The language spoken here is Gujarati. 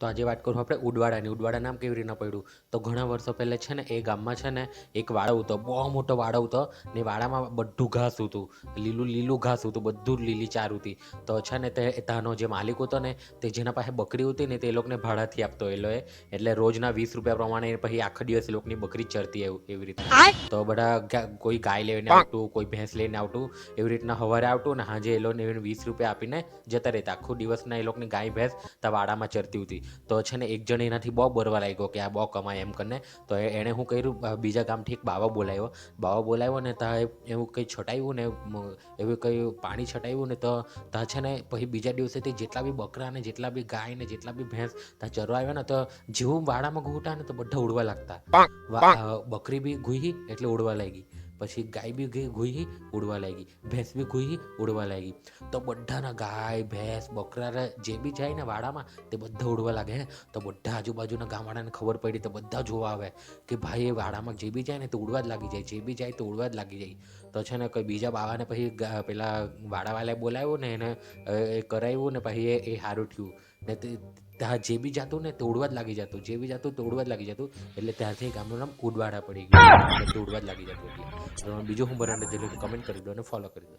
તો આજે વાત કરું આપણે ઉડવાડાની. ઉડવાડા નામ કેવી રીતના પડ્યું? તો ઘણા વર્ષો પહેલાં છે ને એ ગામમાં છે ને એક વાડો હતો બહુ મોટો વાડો હતો ને વાડામાં બધું ઘાસ હતું. લીલું લીલું ઘાસ હતું બધું જ લીલી ચાર હતી. તો છે ને તે તાનો જે માલિક હતો ને તે જેના પાસે બકરી હતી ને તે લોકોને ભાડાથી આપતો એ લોકોએ એટલે રોજના વીસ રૂપિયા પ્રમાણે પછી આખા દિવસ એ લોકોની બકરી ચરતી એવું એવી રીતે. તો બધા કોઈ ગાય લઈને આવતું કોઈ ભેંસ લઈને આવતું એવી રીતના સવારે આવતું ને હાજે એ લોકોને વીસ રૂપિયા આપીને જતા રહેતા. આખું દિવસના એ લોકોની ગાય ભેંસ ત્યાં વાડામાં ચરતી હતી. તો છે ને એક જણ એનાથી બહુ બરવા લાગ્યો કે આ બહુ કમાય એમ કરીને. તો એણે શું કર્યું બીજા ગામથી એક બાવા બોલાવ્યો બાવા બોલાવ્યો ને ત્યાં એવું કંઈ છટાવ્યું ને એવું કંઈ પાણી છટાવ્યું ને તો ત્યાં છે ને પછી બીજા દિવસેથી જેટલા બી બકરા ને જેટલા બી ગાય ને જેટલા બી ભેંસ ત્યાં ચરવા આવ્યા ને તો જેવું વાડામાં ઘૂંટા ને તો બધા ઉડવા લાગતા. બકરી બી ઘૂહી એટલે ઉડવા લાગી. પછી ગાય બી ગઈ ઉડવા લાગી. ભેંસ બી ઘૂઈ ઉડવા લાગી. તો બધાના ગાય, ભેંસ, બકરા જે બી જાય ને વાડામાં, તે બધા ઉડવા લાગે ને તો બધા આજુબાજુના ગામવાળાને ખબર પડી, તો બધા જોવા આવે કે ભાઈ એ વાડામાં જે બી જાય ને, તો ઉડવા જ લાગી જાય. જે બી જાય, તો ઉડવા જ લાગી જાય. તો છે ને કોઈ બીજા બાવાને પછી પેલા વાડાવાલાએ બોલાવ્યો ને, એને એ કરાવ્યું ને પછી એ એ સારું થયું. ને તે, ત્યાં જે બી જાતું ને તોડવા જ લાગી જતું. જે બી જાતું તોડવા જ લાગી જતું. એટલે ત્યાંથી ગામનું નામ ઉડવાડા પડી ગયું. તોડવા જ લાગી જતું એટલે. તો બીજું હું બનાવીને કમેન્ટ કરી દો અને ફોલો કરી દો.